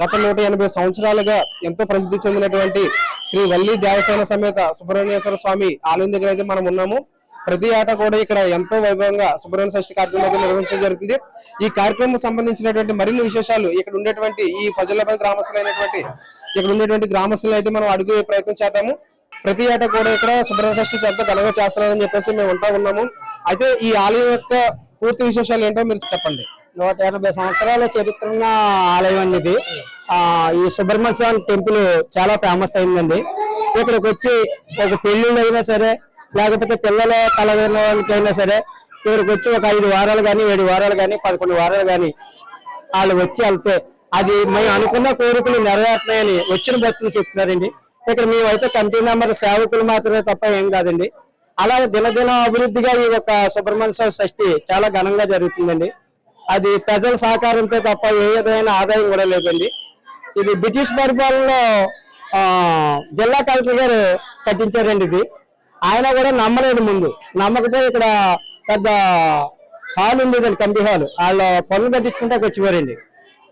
గత నూట ఎనభై సంవత్సరాలుగా ఎంతో ప్రసిద్ధి చెందినటువంటి శ్రీ వల్లి దేవసేన సమేత సుబ్రహ్మణ్యేశ్వర స్వామి ఆలయం దగ్గర అయితే మనం ఉన్నాము. ప్రతి ఏటా కూడా ఇక్కడ ఎంతో వైభవంగా సుబ్రహ్మణ్య షష్ఠి కార్యక్రమం అయితే నిర్వహించడం జరుగుతుంది ఈ కార్యక్రమం సంబంధించినటువంటి మరిన్ని విశేషాలు ఇక్కడ ఉండేటువంటి ఈ ఫజలాబాద్ గ్రామస్తులైనటువంటి ఇక్కడ ఉండేటువంటి గ్రామస్తులను అయితే మనం అడుగు ప్రయత్నం చేద్దాము. ప్రతి ఏటా కూడా ఇక్కడ సుబ్రహ్మణ్య షష్ఠి ఎంతో ఘనంగా చేస్తున్నారని చెప్పేసి మేము ఉంటా ఉన్నాము. అయితే ఈ ఆలయం యొక్క పూర్తి విశేషాలు ఏంటో మీరు చెప్పండి. నూట ఎనభై సంవత్సరాల చరిత్ర ఉన్న ఆలయం అనేది ఈ సుబ్రహ్మణ్య స్వామి టెంపుల్ చాలా ఫేమస్ అయిందండి. ఇక్కడికి వచ్చి ఒక పెళ్ళిళ్ళు అయినా సరే లేకపోతే పిల్లల కలగైన వాళ్ళకైనా సరే ఇక్కడికి వచ్చి ఒక ఐదు వారాలు కానీ ఏడు వారాలు కానీ పదకొండు వారాలు కానీ వాళ్ళు వచ్చి వెళ్తే అది మేము అనుకున్న కోరికలు నెరవేరుతున్నాయని వచ్చిన భక్తులు చెప్తున్నారండి. ఇక్కడ మేమైతే కమిటీ మెంబర్ సేవకులు మాత్రమే తప్ప ఏం కాదండి. అలాగే దినదిన అభివృద్ధిగా ఈ యొక్క సుబ్రహ్మణ్య స్వామి షష్ఠి చాలా ఘనంగా జరుగుతుందండి. అది ప్రజల సహకారంతో తప్ప ఏ విధమైన ఆదాయం కూడా లేదండి. ఇది బ్రిటిష్ పరిపాలనలో జిల్లా కలెక్టర్ గారు కట్టించారండి ఇది. ఆయన కూడా నమ్మలేదు ముందు. నమ్మకపోతే ఇక్కడ పెద్ద హాల్ ఉండేదండి కమిటీ హాల్. వాళ్ళ పనులు కట్టించుకుంటే వచ్చేవారండి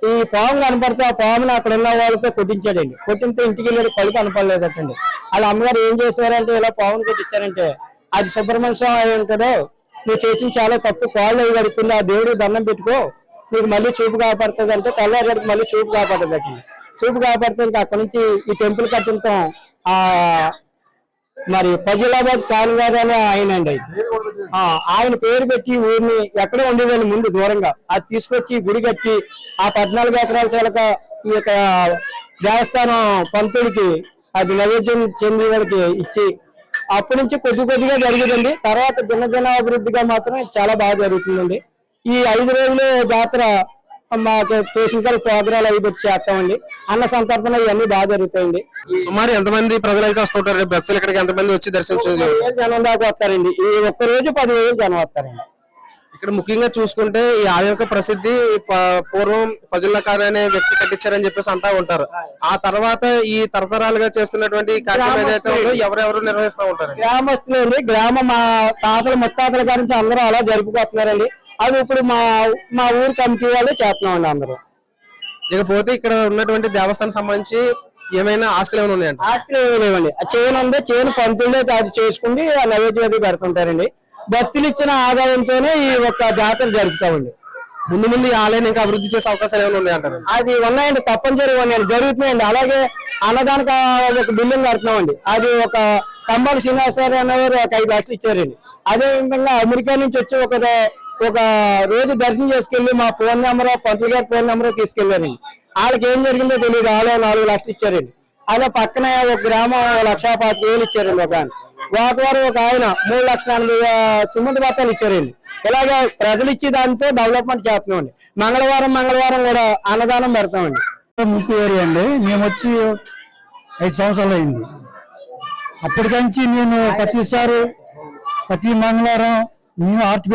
ఈ పాము కనపడితే ఆ పాముని అక్కడ ఉన్న వాళ్ళతో కొట్టించాడండి. కొట్టినతో ఇంటికి వెళ్ళాడు కళ్ళు కనపడలేదటండి. వాళ్ళ అమ్మగారు ఏం చేశారంటే ఇలా పాముని కొట్టించారంటే అది సుబ్రహ్మణ్య స్వామి అయ్యాను కదా నువ్వు చేసిన చాలా తప్పు. కాళ్ళు అవి గడుపుకుంది ఆ దేవుడు దండం పెట్టుకో. నీకు మళ్ళీ చూపు కాపాడుతుంది అంటే తెల్లారికి మళ్ళీ చూపు కాపాడుతుంది చూపు కాపాడితే ఇంకా అక్కడ నుంచి ఈ టెంపుల్ కట్టించడం ఆ మరి ఫజీలాబాద్ ఖాన్ గారు అని ఆయన అండి ఆయన. పేరు పెట్టి ఊరిని ఎక్కడో ఉండేదండి ముందు దూరంగా. అది తీసుకొచ్చి గుడి కట్టి ఆ పద్నాలుగు ఎకరాల చాలక ఈ యొక్క దేవస్థానం పంతుడికి అది నైవేద్యం చెంది వాళ్ళకి ఇచ్చి అప్పటి నుంచి కొద్ది కొద్దిగా జరిగేదండి. తర్వాత దినదిన అభివృద్ధిగా మాత్రం చాలా బాగా జరుగుతుందండి. ఈ ఐదు రోజులు జాతర మాకు తోసిన ప్రోగ్రాలు అవి పెట్టి చేస్తామండి. అన్న సంతర్పణ ఇవన్నీ బాగా జరుగుతాయండి. సుమారు ఎంతమంది ప్రజలు అయితే వస్తుంటారు? భక్తులు ఇక్కడికి ఎంతమంది వచ్చి దర్శించారు జనం దాకా వస్తారండి. ఈ ఒక్క రోజు పదివేలు జనం వస్తారండి. ఇక్కడ ముఖ్యంగా చూసుకుంటే ఈ ఆలయం యొక్క ప్రసిద్ధి పూర్వం ఫజుల్లా ఖాన్ అనే వ్యక్తి కట్టించారని చెప్పేసి అంటా ఉంటారు. ఆ తర్వాత ఈ తరతరాలుగా చేస్తున్నటువంటి కార్యక్రమం ఏదైతే ఉందో ఎవరెవరు నిర్వహిస్తూ ఉంటారు? గ్రామస్తులు అండి. గ్రామ మా తాతల ముత్తాతల కాడి నుంచి అందరూ అలా జరుపుకుంటున్నారండి అది ఇప్పుడు మా మా ఊరు కమిటీ వాళ్ళు చేస్తున్నామండి అందరూ. ఇకపోతే ఇక్కడ ఉన్నటువంటి దేవస్థానం సంబంధించి ఏమైనా ఆస్తులు ఏమైనా ఉన్నాయంట ఆస్తులు ఏమీ లేవండి. చేను ఉంది. చేను పంతులే అది చేసుకుని ఆ నైవేద్యం అది పెడుతుంటారండి. భక్తులు ఇచ్చిన ఆదాయంతోనే ఈ ఒక్క జాతర జరుపుతామండి ముందు ముందు ఈ ఆలయాన్ని ఇంకా అభివృద్ధి చేసే అవకాశాలు ఏమైనా ఉన్నాయంటారు? అది ఉన్నాయండి తప్పనిసరిగా ఉన్నాయండి జరుగుతున్నాయండి. అలాగే అన్నదానికి ఒక బిల్డింగ్ కడుతున్నామండి. అది ఒక కంబాల శ్రీనివాసరావు అన్నవారు ఒక ఐదు లక్షలు ఇచ్చారండి. అదే విధంగా అమెరికా నుంచి వచ్చి ఒక ఒక రోజు దర్శనం చేసుకెళ్ళి మా ఫోన్ నెంబర్ పంతులు గారి ఫోన్ నెంబర్ తీసుకెళ్ళారండి వాళ్ళకి ఏం జరిగిందో తెలియదు వాళ్ళు నాలుగు లక్షలు ఇచ్చారండి. అలా పక్కన ఒక గ్రామం ఓ లక్ష పాతిక వేలు ఇచ్చారండి ఒక వాటి వారు ఒక ఆయన మూడు లక్షల ఎనభై ఆ, సిమెంట్ బత్తాలు ఇచ్చారండి. ఇలాగే ప్రజలు ఇచ్చే దాంతో డెవలప్మెంట్ చేస్తున్నామండి. మంగళవారం మంగళవారం కూడా అన్నదానం పెడతామండి. ముప్పు ఏరియా అండి. మేము వచ్చి ఐదు సంవత్సరాలు అయింది. అప్పటికంచి నేను ప్రతిసారి ప్రతి మంగళవారం నేను ఆర్ట్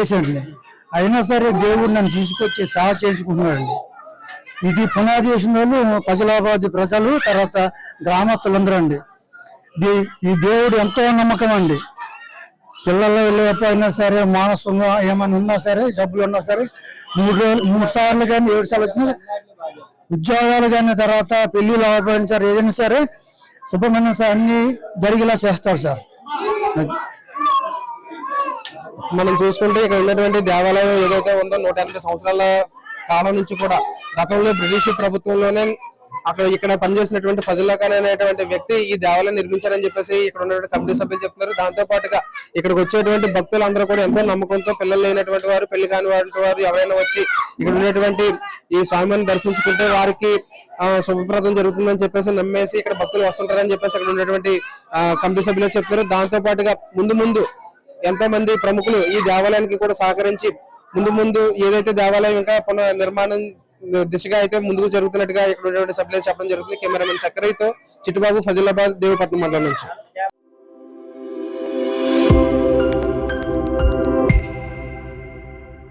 అయినా సరే దేవుడు నన్ను తీసుకొచ్చి సేవ చేయించుకుంటున్నాడండి. ఇది పునాది చేసిన వాళ్ళు ఫజలాబాద్ ప్రజలు తర్వాత గ్రామస్తులందరూ అండి. ఈ దేవుడు ఎంతో నమ్మకం అండి. పిల్లలు వెళ్ళకపోయినా సరే మానసంగా ఏమైనా ఉన్నా సరే జబ్బులు ఉన్నా సరే మూడు రోజులు మూడు సార్లు కానీ ఏడు సార్లు వచ్చినా ఉద్యోగాలు కానీ తర్వాత పెళ్ళిళ్ళు అవ్వకపోయినా సరే ఏదైనా సరే సుబ్రహ్మణ్యం సార్ అన్ని జరిగేలా చేస్తారు సార్. మనం చూసుకుంటే ఇక్కడ ఉన్నటువంటి దేవాలయం ఏదైతే ఉందో నూట ఎనభై సంవత్సరాల కాలం నుంచి కూడా గతంలో బ్రిటిష్ ప్రభుత్వంలోనే అక్కడ ఇక్కడ పనిచేసినటువంటి ఫజుల్లా ఖాన్ అనేటువంటి వ్యక్తి ఈ దేవాలయం నిర్మించారని చెప్పేసి ఇక్కడ ఉన్నటువంటి కమిటీ సభ్యులు చెప్తున్నారు. దాంతో పాటుగా ఇక్కడికి వచ్చేటువంటి భక్తులందరూ కూడా ఎంతో నమ్మకంతో పిల్లలు లేనటువంటి వారు పెళ్ళి కాని వారు ఎవరైనా వచ్చి ఇక్కడ ఉన్నటువంటి ఈ స్వామిని దర్శించుకుంటే వారికి ఆ, శుభప్రదం జరుగుతుందని చెప్పేసి నమ్మేసి ఇక్కడ భక్తులు వస్తుంటారని చెప్పేసి ఇక్కడ ఉన్నటువంటి కమిటీ సభ్యులు చెప్తున్నారు. దాంతో పాటుగా ముందు ముందు ఎంతో మంది ప్రముఖులు ఈ దేవాలయానికి కూడా సహకరించి ముందు ముందు ఏదైతే దేవాలయం ఇంకా పునర్ నిర్మాణం దిశగా అయితే ముందుకు జరుగుతున్నట్టుగా ఇక్కడ ఉన్నటువంటి సభ్యులు చెప్పడం జరుగుతుంది. కెమెరామెన్ చక్రయ్యతో చిట్టుబాబు ఫజిలాబాద్ దేవపట్నం మండలం నుంచి.